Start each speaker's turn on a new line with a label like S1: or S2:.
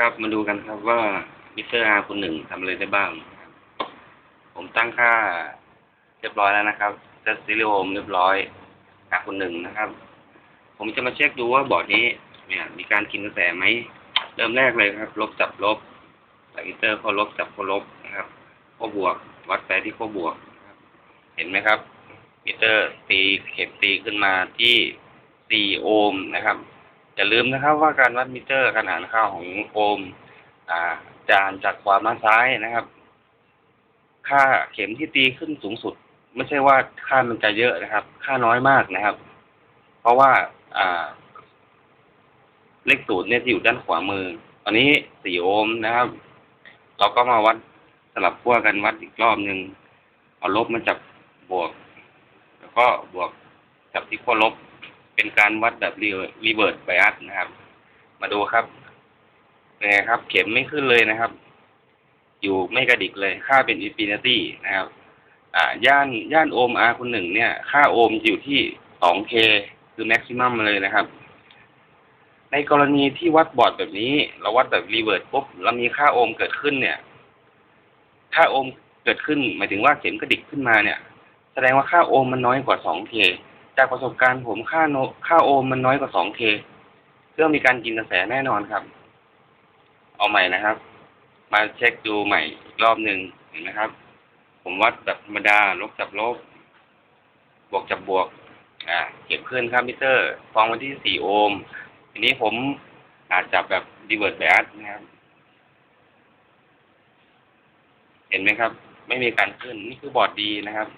S1: ครับ มาดูกันครับว่ามิเตอร์อาร์คุณหนึ่งทำอะไรได้บ้าง ผมตั้งค่าเรียบร้อยแล้วนะครับเซตซิลิโอมเรียบร้อยอาร์คุณหนึ่งนะครับ ผมจะมาเช็คดูว่าบอร์ดนี้ เนี่ย มีการกินกระแสไหม เริ่มแรกเลยครับ ลบจับลบแต่มิเตอร์เขาลบจับเขาลบนะครับขั้วบวก วัดไปที่ขั้วบวก เห็นไหมครับ มิเตอร์ตีเข็มตีขึ้นมาที่4โอห์มนะครับ อย่าลืมนะครับ ว่าการวัดมิเตอร์ขนาดค่าของโอห์มอ่าจานจากขวามาซ้ายนะครับ ค่าเข็มที่ตีขึ้นสูงสุด ไม่ใช่ว่าค่ามันจะเยอะนะครับ ค่าน้อยมากนะครับ เพราะว่าอ่าเลขศูนย์เนี่ยที่อยู่ด้านขวามือ ตอนนี้สี่โอห์มนะครับ เราก็มาวัดสลับขั้วกันวัดอีกรอบหนึ่งเอาลบมาจับบวก แล้วก็บวกจับที่ขั้วลบ เป็นการวัดแบบรีเวิร์สไบอัสนะครับ มาดูครับเป็นไงครับ เข็มไม่ขึ้นเลยนะครับ อยู่ไม่กระดิกเลยค่าเป็นอินฟินิตี้นะครับ อ่า ย่านย่านโอห์ม R คูณหนึ่งเนี่ย ค่าโอห์มอยู่ที่ 2K คือแม็กซิมัมเลยนะครับ ในกรณีที่วัดบอร์ดแบบนี้ เราวัดแบบรีเวิร์สปุ๊บเรามีค่าโอห์มเกิดขึ้นเนี่ย ค่าโอห์มเกิดขึ้น หมายถึงว่าเข็มกระดิกขึ้นมาเนี่ย แสดงว่าค่าโอห์มมันน้อยกว่า 2K จากประสบการณ์ผมค่าโนค่าโอห์มมันน้อยกว่า 2K เครื่องมีการกินกระแสแน่นอนครับ เอาใหม่นะครับ มาเช็คดูใหม่อีกรอบหนึ่งเห็นไหมครับ ผมวัดแบบธรรมดา ลบจับลบ บวกจับบวก อ่า เก็บขึ้นครับมิเตอร์ ฟองไว้ที่ 4 โอห์มทีนี้ผมอาจจับแบบรีเวิร์สไบอัสนะครับ เห็นไหมครับ ไม่มีการขึ้น นี่คือบอร์ดดีนะครับ